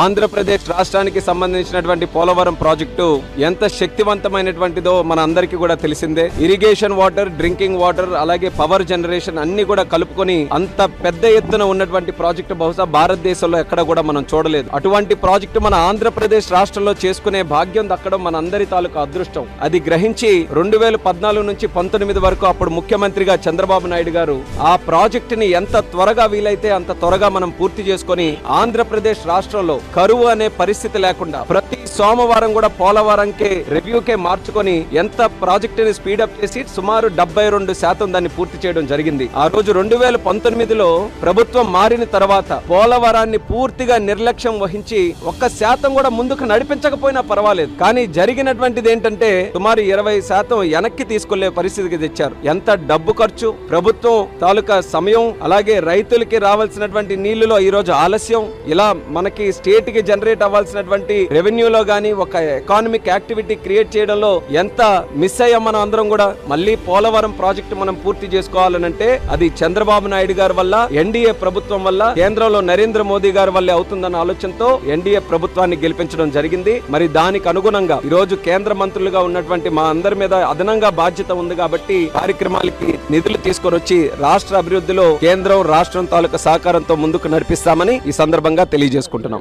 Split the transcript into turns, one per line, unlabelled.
ఆంధ్రప్రదేశ్ రాష్ట్రానికి సంబంధించినటువంటి పోలవరం ప్రాజెక్టు ఎంత శక్తివంతమైనటువంటిదో మన అందరికీ కూడా తెలిసిందే. ఇరిగేషన్ వాటర్ డ్రింకింగ్ వాటర్ అలాగే పవర్ జనరేషన్ అన్ని కూడా కలుపుకొని అంత పెద్ద ఎత్తున ఉన్నటువంటి ప్రాజెక్టు బహుశా భారతదేశంలో ఎక్కడ కూడా మనం చూడలేదు. అటువంటి ప్రాజెక్టు మన ఆంధ్రప్రదేశ్ రాష్ట్రంలో చేసుకునే భాగ్యం దక్కడం మన అందరి తాలూకా అదృష్టం. అది గ్రహించి రెండు వేల పద్నాలుగు నుంచి పంతొమ్మిది వరకు అప్పుడు ముఖ్యమంత్రిగా చంద్రబాబు నాయుడు గారు ఆ ప్రాజెక్టుని ఎంత త్వరగా వీలైతే అంత త్వరగా మనం పూర్తి చేసుకొని ఆంధ్రప్రదేశ్ రాష్ట్రంలో కరువు అనే పరిస్థితి లేకుండా ప్రతి సోమవారం కూడా పోలవరంకే రివ్యూకే మార్చుకొని ఎంత ప్రాజెక్టుని స్పీడప్ చేసి సుమారు డెబ్బై రెండు శాతం దాన్ని పూర్తి చేయడం జరిగింది. ఆ రోజు రెండు వేల పంతొమ్మిదిలో ప్రభుత్వం మారిన తర్వాత పోలవరాన్ని పూర్తిగా నిర్లక్ష్యం వహించి ఒక్క శాతం కూడా ముందుకు నడిపించకపోయినా పర్వాలేదు. కానీ జరిగినటువంటిది ఏంటంటే సుమారు ఇరవై శాతం వెనక్కి తీసుకెళ్ళే పరిస్థితికి తెచ్చారు. ఎంత డబ్బు ఖర్చు ప్రభుత్వం తాలూకా సమయం అలాగే రైతులకి రావాల్సినటువంటి నీళ్ళులో ఈ రోజు ఆలస్యం ఇలా మనకి స్టేట్ కి జనరేట్ అవ్వాల్సినటువంటి రెవెన్యూలో గానీ ఒక ఎకానమిక్ యాక్టివిటీ క్రియేట్ చేయడంలో ఎంత మిస్ అయ్యాం మనం అందరం కూడా మళ్ళీ పోలవరం ప్రాజెక్టు మనం పూర్తి చేసుకోవాలనంటే అది చంద్రబాబు నాయుడు గారి వల్ల ఎన్డీఏ ప్రభుత్వం వల్ల కేంద్రంలో నరేంద్ర మోదీ గారి వల్లే అవుతుందన్న ఆలోచనతో ఎన్డీఏ ప్రభుత్వాన్ని గెలిపించడం జరిగింది. మరి దానికి అనుగుణంగా ఈ రోజు కేంద్ర మంత్రులుగా ఉన్నటువంటి మా అందరి మీద అదనంగా బాధ్యత ఉంది కాబట్టి కార్యక్రమాలకి నిధులు తీసుకొని వచ్చి రాష్ట్ర అభివృద్ధిలో కేంద్రం రాష్ట్రం తాలూకా సహకారంతో ముందుకు నడిపిస్తామని ఈ సందర్భంగా తెలియజేసుకుంటున్నాం.